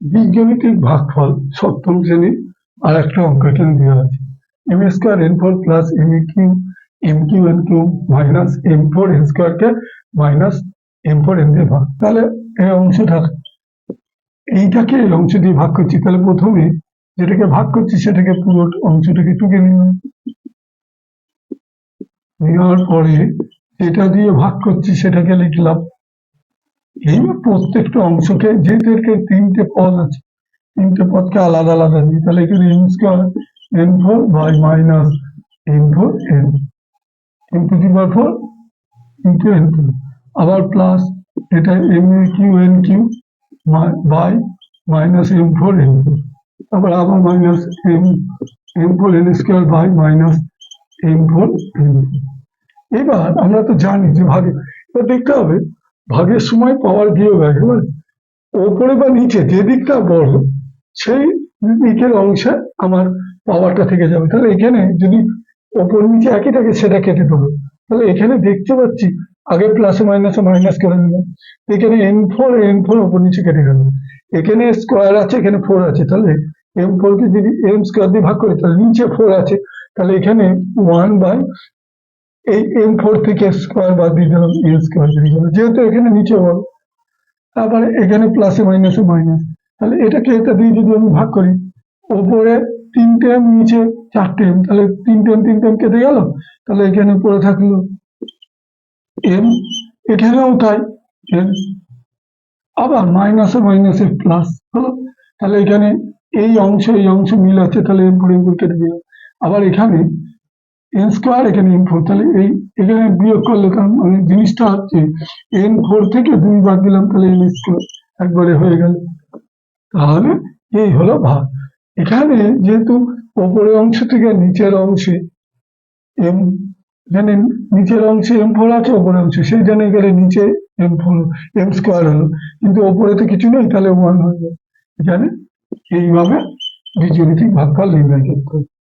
বীজগণিতিক ভাগফল সপ্তম শ্রেণি আর একটা অঙ্ক এখানে দেওয়া আছে। M square N four plus M Q M Q N Q minus M four N স্কোয়ারকে মাইনাস এম ফোর এন দিয়ে ভাগ। তাহলে এই অংশটা, এইটাকে এই অংশ দিয়ে ভাগ করছি, তাহলে প্রথমে যেটাকে ভাগ করছি সেটাকে পুরো অংশটাকে টুকে নিলাম। নেওয়ার পরে এটা দিয়ে ভাগ করছি সেটাকে লিখলাম এইবার প্রত্যেকটা অংশকে যেদেরকে তিনটে পদ আছে, তিনটে পদকে আলাদা আলাদা দিই তাহলে এখানে N square N four by minus N four N N to the power four into N two আবার প্লাস এটা M Q N Q by minus M four N four তারপর আবার minus M M four N square by minus M four N এবার আমরা তো জানি যে ভাগে, এবার দেখতে হবে ভাগের সময় পাওয়ার বিয়োগ হয় এবার ওপরে বা নিচে যে দিকটা বড়, সেই দিকের অংশে আমার পাওয়ারটা থেকে যাবে। তাহলে এখানে যদি ওপর নিচে একই থাকে, সেটা কেটে দেবো। তাহলে এখানে দেখতে পাচ্ছি, আগে প্লাসে মাইনাসে মাইনাস করে দিলাম। এখানে এন ফোর এন ফোর ওপর নিচে কেটে গেল। এখানে স্কোয়ার আছে, এখানে ফোর আছে। তাহলে এম ফোর কে যদি এম স্কোয়ার দিয়ে ভাগ করি, তাহলে নিচে ফোর আছে। তাহলে এখানে ওয়ান বাই এই এম ফোর থেকে স্কোয়ার বাদ দিয়ে দিলাম এন স্কোয়ার দিয়ে গেল যেহেতু এখানে নিচে বল, তারপরে এখানে প্লাসে মাইনাসে মাইনাস তাহলে এটাকে এটা দিয়ে যদি আমি ভাগ করি, ওপরে তিনটে এম নিচে চারটে এম তাহলে তিনটে এম তিনটে এম কেটে গেল? তাহলে এখানে পড়ে থাকল এম এখানেও তাই আবার মাইনাসে মাইনাসে প্লাস হলো। তাহলে এখানে এই অংশ এই অংশ মিল আছে, তাহলে এম ফোর এম ফোর কেটে দিল আবার এখানে এন স্কোয়ার এখানে এন ফোর তাহলে এই, এখানে বিয়োগ করলে কারণ মানে জিনিসটা হচ্ছে এন ফোর থেকে দুই বাদ দিলাম, তাহলে এন স্কোয়ার একবারে হয়ে গেল। তাহলে এই হলো ভাগ। এখানে যেহেতু ওপরের অংশ থেকে নিচের অংশে এম এখানে নিচের অংশে এম ফোর আছে, ওপরের অংশে, সেই জন্য এখানে নিচে এম ফোর এম স্কোয়ার হলো। কিন্তু ওপরে তো কিছু নেই, তাহলে ওয়ান হয়ে যাবে এখানে এইভাবে বীজগণিতিক ভাগফল নির্ণয় করতে হবে।